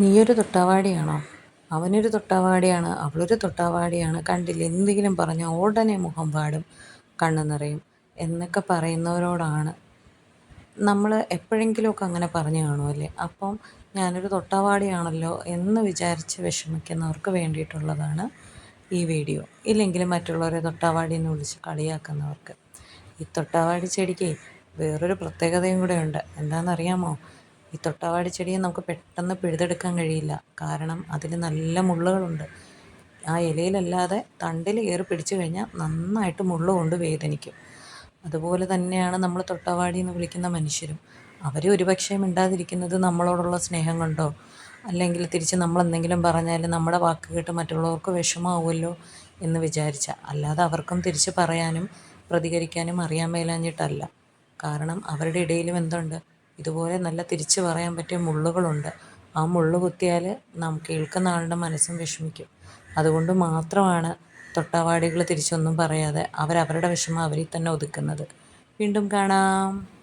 നീയൊരു തൊട്ടാവാടിയാണോ? അവനൊരു തൊട്ടാവാടിയാണ് അവളൊരു തൊട്ടാവാടിയാണ്. കണ്ടില്ല? എന്തെങ്കിലും പറഞ്ഞാൽ ഉടനെ മുഖം പാടും കണ്ണു നിറയും എന്നൊക്കെ പറയുന്നവരോടാണ്. നമ്മൾ എപ്പോഴെങ്കിലുമൊക്കെ അങ്ങനെ പറഞ്ഞു കാണുമല്ലേ അപ്പം ഞാനൊരു തൊട്ടാവാടിയാണല്ലോ എന്ന് വിചാരിച്ച് വിഷമിക്കുന്നവർക്ക് വേണ്ടിയിട്ടുള്ളതാണ് ഈ വീഡിയോ. ഇല്ലെങ്കിൽ മറ്റുള്ളവരെ തൊട്ടാവാടി എന്ന് വിളിച്ച് കളിയാക്കുന്നവർക്ക്. ഈ തൊട്ടാവാടി ചെടിക്ക് വേറൊരു പ്രത്യേകതയും കൂടെ ഉണ്ട്. എന്താണെന്നറിയാമോ ഈ തൊട്ടാവാടി ചെടിയെ നമുക്ക് പെട്ടെന്ന് പിഴുതെടുക്കാൻ കഴിയില്ല. കാരണം അതിന് നല്ല മുള്ളുകളുണ്ട്. ആ ഇലയിലല്ലാതെ തണ്ടിൽ കയറി പിടിച്ചു കഴിഞ്ഞാൽ നന്നായിട്ട് മുള്ളു കൊണ്ട് വേദനിക്കും. അതുപോലെ തന്നെയാണ് നമ്മൾ തൊട്ടാവാടി എന്ന് വിളിക്കുന്ന മനുഷ്യരും. അവർ ഒരുപക്ഷെ മിണ്ടാതിരിക്കുന്നത് നമ്മളോടുള്ള സ്നേഹം കൊണ്ടോ അല്ലെങ്കിൽ തിരിച്ച് നമ്മൾ എന്തെങ്കിലും പറഞ്ഞാൽ നമ്മുടെ വാക്ക് കേട്ട് മറ്റുള്ളവർക്ക് വിഷമാവുമല്ലോ എന്ന് വിചാരിച്ച. അല്ലാതെ അവർക്കും തിരിച്ച് പറയാനും പ്രതികരിക്കാനും അറിയാൻ മേലാഞ്ഞിട്ടല്ല. കാരണം അവരുടെ ഇടയിലും എന്തുണ്ട്? ഇതുപോലെ നല്ല തിരിച്ചു പറയാൻ പറ്റിയ മുള്ളുകളുണ്ട്. ആ മുള്ളു കുത്തിയാൽ നാം കേൾക്കുന്ന ആളുടെ മനസ്സും വിഷമിക്കും. അതുകൊണ്ട് മാത്രമാണ് തൊട്ടാവാടികൾ തിരിച്ചൊന്നും പറയാതെ അവരവരുടെ വിഷമം അവരിൽ തന്നെ ഒതുക്കുന്നത്. വീണ്ടും കാണാം.